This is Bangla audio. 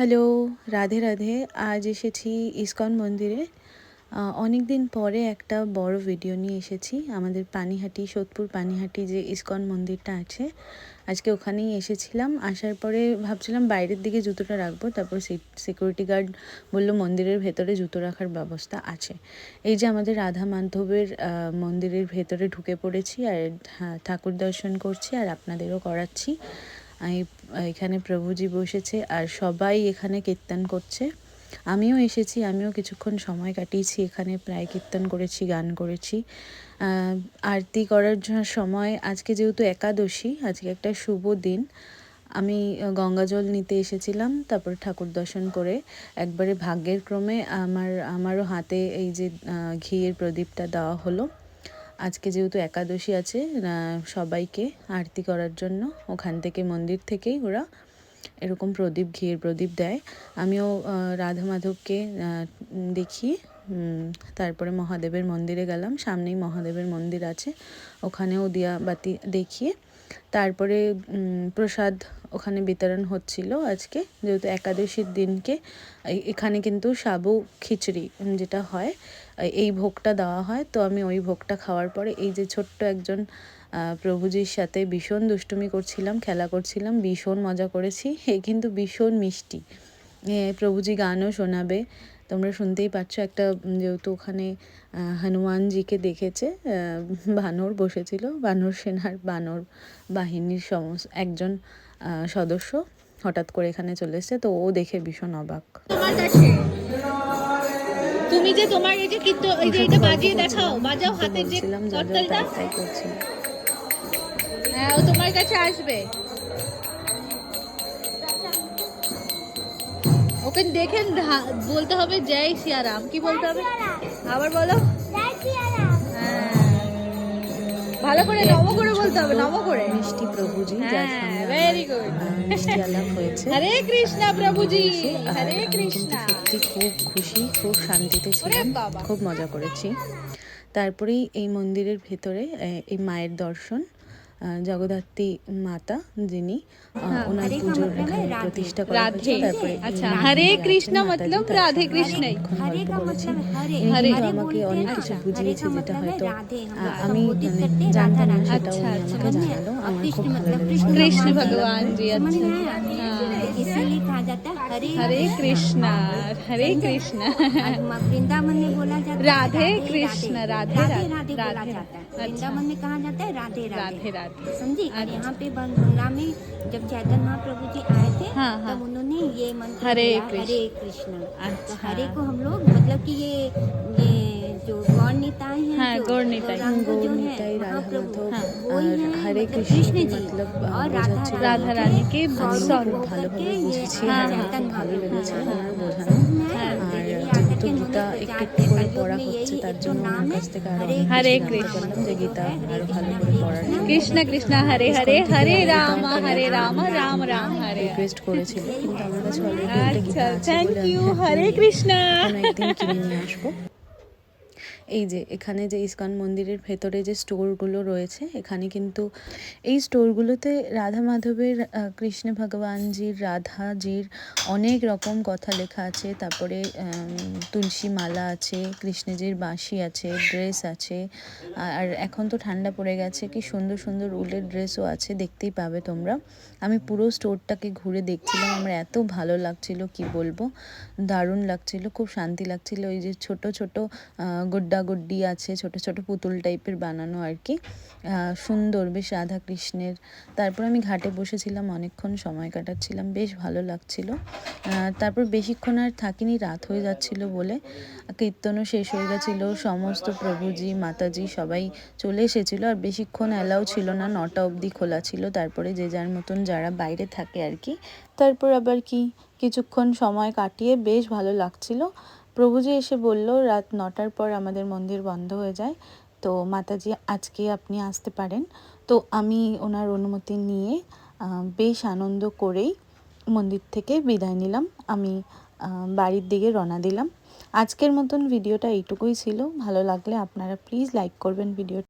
হ্যালো রাধে রাধে। আজ এসেছি ইসকন মন্দিরে। অনেক দিন পরে একটা বড় ভিডিও নিয়ে এসেছি। আমাদের পানিহাটি সোদপুর পানিহাটি যে ইসকন মন্দিরটা আছে আজকে ওখানেই এসেছিলাম। আসার পরে ভাবছিলাম বাইরের দিকে জুতোটা রাখব তারপর সিকিউরিটি গার্ড বলল মন্দিরের ভেতরে জুতো রাখার ব্যবস্থা আছে। এই যে আমাদের রাধা মাধবের মন্দিরের ভেতরে ঢুকে পড়েছি আর হ্যাঁ, ঠাকুর দর্শন করছি আর আপনাদেরও করাচ্ছি। এখানে প্রভুজি বসেছে আর সবাই এখানে কীর্তন করছে। আমিও এসেছি, আমিও কিছুক্ষণ সময় কাটিয়েছি, এখানে প্রায় কীর্তন করেছি, গান করেছি। আরতি করার সময় আজকে যেহেতু একাদশী, আজকে একটা শুভ দিন। আমি গঙ্গা জল নিতে এসেছিলাম, তারপর ঠাকুর দর্শন করে একবারে ভাগ্যের ক্রমে আমার, আমারও হাতে এই যে ঘিয়ের প্রদীপটা দেওয়া হলো। আজকে যেহেতু একাদশী আছে সবাইকে আরতি করার জন্য ওখান থেকে মন্দির থেকেই ওরা এরকম প্রদীপ, ঘিয়ের প্রদীপ দেয়। আমিও রাধা মাধবকে দেখি তারপরে মহাদেবের মন্দিরে গেলাম। সামনেই মহাদেবের মন্দির আছে। ওখানেও দিয়া বাতি দেখিয়ে তারপরে প্রসাদ ওখানে বিতরণ হচ্ছিল আজকে। যেহেতু একাদশীর দিনকে এখানে কিন্তু সাবু খিচুড়ি যেটা হয়, এই ভোগটা দেওয়া হয়। তো আমি ওই ভোগটা খাওয়ার পরে এই যে ছোট্ট একজন প্রভুজির সাথে ভীষণ দুষ্টুমি করছিলাম, খেলা করছিলাম, ভীষণ মজা করেছি। এ কিন্তু ভীষণ মিষ্টি। প্রভুজি গানও শোনাবে। তোমরা শুনতেই পাচ্ছ একটা যেহেতু ওখানে হনুমানজিকে দেখেছে বানর বসেছিল বানর সেনার বানর বাহিনীর সমস্ত একজন সদস্য হঠাৎ করে এখানে চলে এসছে তো ও দেখে ভীষণ অবাক। তুমি যে তোমার এই যে কীর্ত এই যে এটা বাজিয়ে দেখাও বাজাও হাতের যে করতালটা হ্যাঁ ও তোমার কাছে আসবে। ওকে দেখেন বলতে হবে জয় সিয়ারাম। কি বলতে হবে? আবার বলো। হ্যাঁ। ভালো করে নম করে বলতে হবে নম করে। মিষ্টি প্রভুজি হ্যাঁ ভেরি গুড মিষ্টি আলাপ হয়েছে। হরে কৃষ্ণ প্রভুজি হরে কৃষ্ণ। সত্যি খুব খুশি খুব শান্তিতে ছিলাম খুব মজা করেছি। তারপরেই এই মন্দিরের ভেতরে এই মায়ের দর্শন। জগদ্ধাত্রী মাতা যিনি হ্যাঁ, ওনার পুজোর এখানে প্রতিষ্ঠা করা হয়েছে রাধে তারপরে আচ্ছা ইনি হরে রাধে কৃষ্ণ মাতাজি, মতলব তার রাধে সঙ্গে কৃষ্ণই অনেকক্ষণ हरे গল্প का করেছি। मतलब हरे ইনি हरे। কিন্তু हरे আমাকে बोलते অনেক हैं, কিছু अच्छा, বুঝিয়েছে हरे का যেটা मतलब है হয়তো राधे, हम আহ, लोग আমি संबोधित মানে करते हैं জানতাম না राधा সেটা अच्छा, উনি अच्छा, আমাকে समझे? জানালো और আমার খুব कृष्ण ভালো मतलब লেগেছে कृष्ण भगवान भगवान जी समझ अच्छा में आया? इसीलिए कहा जाता है हरे हरे कृष्ण हरे कृष्णा। वृंदावन में बोला जाता है राधे कृष्ण, राधे राधे राधे, बोला जाता है। अच्छा। वृंदावन में कहा जाता है राधे राधे। राधे समझी? और यहाँ पे बंगला में जब चैतन्य महाप्रभु जी आए थे हाँ, हाँ। तब उन्होंने ये मंत्र हरे कृष्ण। हरे कृष्ण। तो अच्छा। हरे को हम लोग मतलब की ये है हाँ, जो गौर निताई। गौरांग जो गौर है निताई, राधा महाप्रभु माधव, हाँ। वही और है हरे मतलब कृष्ण कृष्ण की जी मतलब, अ, और বোঝাচ্ছে राधा রাধা রানী কে स्वरूप স্বরূপ খুব होकर ভালোভাবে के ये বুঝেছি হ্যাঁ, আর হ্যাঁ, আমার খুব ভালো লেগেছে ওনার বোঝানো হ্যাঁ, আর यही যেহেতু आकर के গীতা उन्होंने একটু प्रचार একটু করে किया, পড়া कलयुग में হচ্ছে यही তার एक জন্য तो ওনার नाम কাছ है থেকে আরো हरे অনেক हरे কিছু জানতে कृष्ण। পারলাম যে গীতা আরো ভালো করে পড়ার জন্য কৃষ্ণ কৃষ্ণ হরে হরে হরে রাম হরে রাম রাম রাম হরে রিকোয়েস্ট করেছিল কিন্তু আমার কাছে অলরেডি একটা গীতা আচ্ছা আছে থ্যাংক বলে আমি ইউ একদম হরে কৃষ্ণ কোনো একদিন কিনে নিয়ে আসবো এই যে এখানে যে ইস্কন মন্দিরের ভেতরে যে স্টোরগুলো রয়েছে, এখানে কিন্তু এই স্টোরগুলোতে রাধা মাধবের কৃষ্ণ ভগবানজির, রাধাজির অনেক রকম কথা লেখা আছে। তারপরে তুলসী মালা আছে, কৃষ্ণজির বাঁশি আছে, ড্রেস আছে। আর- এখন তো ঠান্ডা পড়ে গেছে, কি সুন্দর সুন্দর উলের ড্রেসও আছে, দেখতেই পাবে তোমরা। আমি পুরো স্টোরটাকে ঘুরে দেখছিলাম, আমার এত ভালো লাগছিল, কি বলব? দারুণ লাগছিল, খুব শান্তি লাগছিল। ওই যে ছোট ছোট গুড্ডা গুড্ডি আছে, ছোট ছোট পুতুল টাইপের বানানো আর কি। সুন্দর, বেশ রাধা কৃষ্ণের তারপর আমি ঘাটে বসেছিলাম, অনেকক্ষণ সময় কাটাচ্ছিলাম, বেশ ভালো লাগছিল। তারপর বেশিক্ষণ আর থাকিনি, রাত হয়ে যাচ্ছিল বলে। কীর্তনও শেষ হয়ে গেছিল, সমস্ত প্রভুজি, মাতাজি সবাই চলে এসেছিল। আর বেশিক্ষণ অ্যালাউ ছিল না, নটা অবধি খোলা ছিল, তারপরে যে যার মতন যারা বাইরে থাকে আর কি। তারপর আবার কি, কিছুক্ষণ সময় কাটিয়ে বেশ ভালো লাগছিল। প্রভুজি এসে বলল, রাত নটার পর আমাদের মন্দির বন্ধ হয়ে যায়। তো মাতাজি, আজকে আপনি আসতে পারেন। তো আমি ওনার অনুমতি নিয়ে বেশ আনন্দ করেই মন্দির থেকে বিদায় নিলাম। আমি বাড়ির দিকে রওনা দিলাম। আজকের মতন ভিডিওটা এইটুকুই ছিল। ভালো লাগলে আপনারা প্লিজ লাইক করবেন ভিডিও